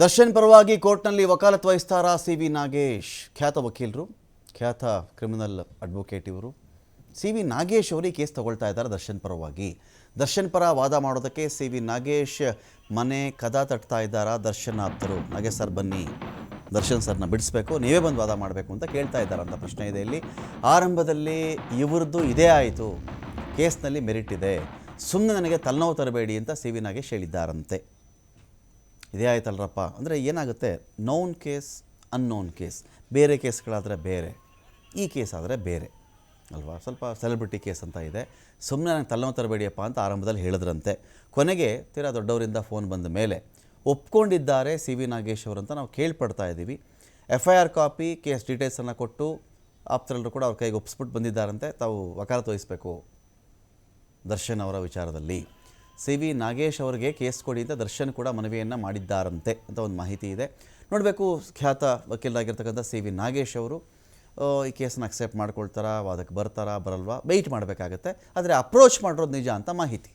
ದರ್ಶನ್ ಪರವಾಗಿ ಕೋರ್ಟ್ನಲ್ಲಿ ವಕಾಲತ್ ವಹಿಸ್ತಾರ ಸಿ ವಿ ನಾಗೇಶ್. ಖ್ಯಾತ ವಕೀಲರು, ಖ್ಯಾತ ಕ್ರಿಮಿನಲ್ ಅಡ್ವೊಕೇಟ್ ಇವರು. ಸಿ ವಿ ನಾಗೇಶ್ ಅವರು ಕೇಸ್ ತಗೊಳ್ತಾ ಇದ್ದಾರೆ ದರ್ಶನ್ ಪರವಾಗಿ. ದರ್ಶನ್ ಪರ ವಾದ ಮಾಡೋದಕ್ಕೆ ಸಿ ವಿ ನಾಗೇಶ್ ಮನೆ ಕದ ತಟ್ತಾ ಇದ್ದಾರಾ ದರ್ಶನ್ ಆಪ್ತರು? ನಾಗೇಶ್ ಸರ್, ಬನ್ನಿ. ದರ್ಶನ್ ಸರ್ನ ಬಿಡಿಸ್ಬೇಕು, ನೀವೇ ಬಂದು ವಾದ ಮಾಡಬೇಕು ಅಂತ ಕೇಳ್ತಾ ಇದ್ದಾರೆ ಅಂತ ಪ್ರಶ್ನೆ ಇದೆ ಇಲ್ಲಿ. ಆರಂಭದಲ್ಲಿ ಇವ್ರದ್ದು ಇದೇ ಆಯಿತು. ಕೇಸ್ನಲ್ಲಿ ಮೆರಿಟ್ ಇದೆ. ಸುಮ್ಮನೆ ನನಗೆ ತಲೆನೋವು ತರಬೇಡಿ ಅಂತ ಸಿ ವಿ ನಾಗೇಶ್ ಹೇಳಿದ್ದಾರಂತೆ. ಇದೇ ಆಯ್ತಲ್ರಪ್ಪ. ಅಂದರೆ ಏನಾಗುತ್ತೆ? ನೌನ್ ಕೇಸ್ ಅನ್ನೋನ್ ಕೇಸ್ ಬೇರೆ ಕೇಸ್ಗಳಾದರೆ ಬೇರೆ. ಈ ಕೇಸ್ ಆದರೆ ಬೇರೆ. ಅಲ್ವಾ? ಸ್ವಲ್ಪ ಸೆಲೆಬ್ರಿಟಿ ಕೇಸ್ ಅಂತ ಇದೆ. ಸುಮ್ಮನೆ ನನಗೆ ತಲೆನೋವು ತರಬೇಡಿಯಪ್ಪ ಅಂತ ಆರಂಭದಲ್ಲಿ ಹೇಳಿದ್ರಂತೆ. ಕೊನೆಗೆ ತೀರಾ ದೊಡ್ಡವರಿಂದ ಫೋನ್ ಬಂದ ಮೇಲೆ ಒಪ್ಕೊಂಡಿದ್ದಾರೆ ಸಿ ವಿ ನಾಗೇಶ್ ಅವರು ಅಂತ ನಾವು ಕೇಳ್ಪಡ್ತಾ ಇದ್ದೀವಿ. F I R copy case ಡೀಟೇಲ್ಸನ್ನು ಕೊಟ್ಟು ಆಪ್ತರೆಲ್ಲರೂ ಕೂಡ ಅವ್ರ ಕೈಗೆ ಒಪ್ಪಿಸ್ಬಿಟ್ಟು ಬಂದಿದ್ದಾರಂತೆ. ತಾವು ವಕಾಲತ್ ವಹಿಸಬೇಕು ದರ್ಶನ್ ಅವರ ವಿಚಾರದಲ್ಲಿ. ಸಿ ವಿ ನಾಗೇಶ್ ಅವರಿಗೆ ಕೇಸ್ ಕೊಡಿ ಅಂತ ದರ್ಶನ್ ಕೂಡ ಮನವಿಯನ್ನು ಮಾಡಿದ್ದಾರಂತೆ ಅಂತ ಒಂದು ಮಾಹಿತಿ ಇದೆ. ನೋಡಬೇಕು, ಖ್ಯಾತ ವಕೀಲರಾಗಿರ್ತಕ್ಕಂಥ ಸಿ ವಿ ನಾಗೇಶ್ ಅವರು ಈ ಕೇಸನ್ನು ಅಕ್ಸೆಪ್ಟ್ ಮಾಡ್ಕೊಳ್ತಾರಾ, ವಾದಕ್ಕೆ ಬರ್ತಾರಾ, ಬರಲ್ವಾ? ವೆಯ್ಟ್ ಮಾಡಬೇಕಾಗತ್ತೆ. ಆದರೆ ಅಪ್ರೋಚ್ ಮಾಡಿರೋದು ನಿಜ ಅಂತ ಮಾಹಿತಿ.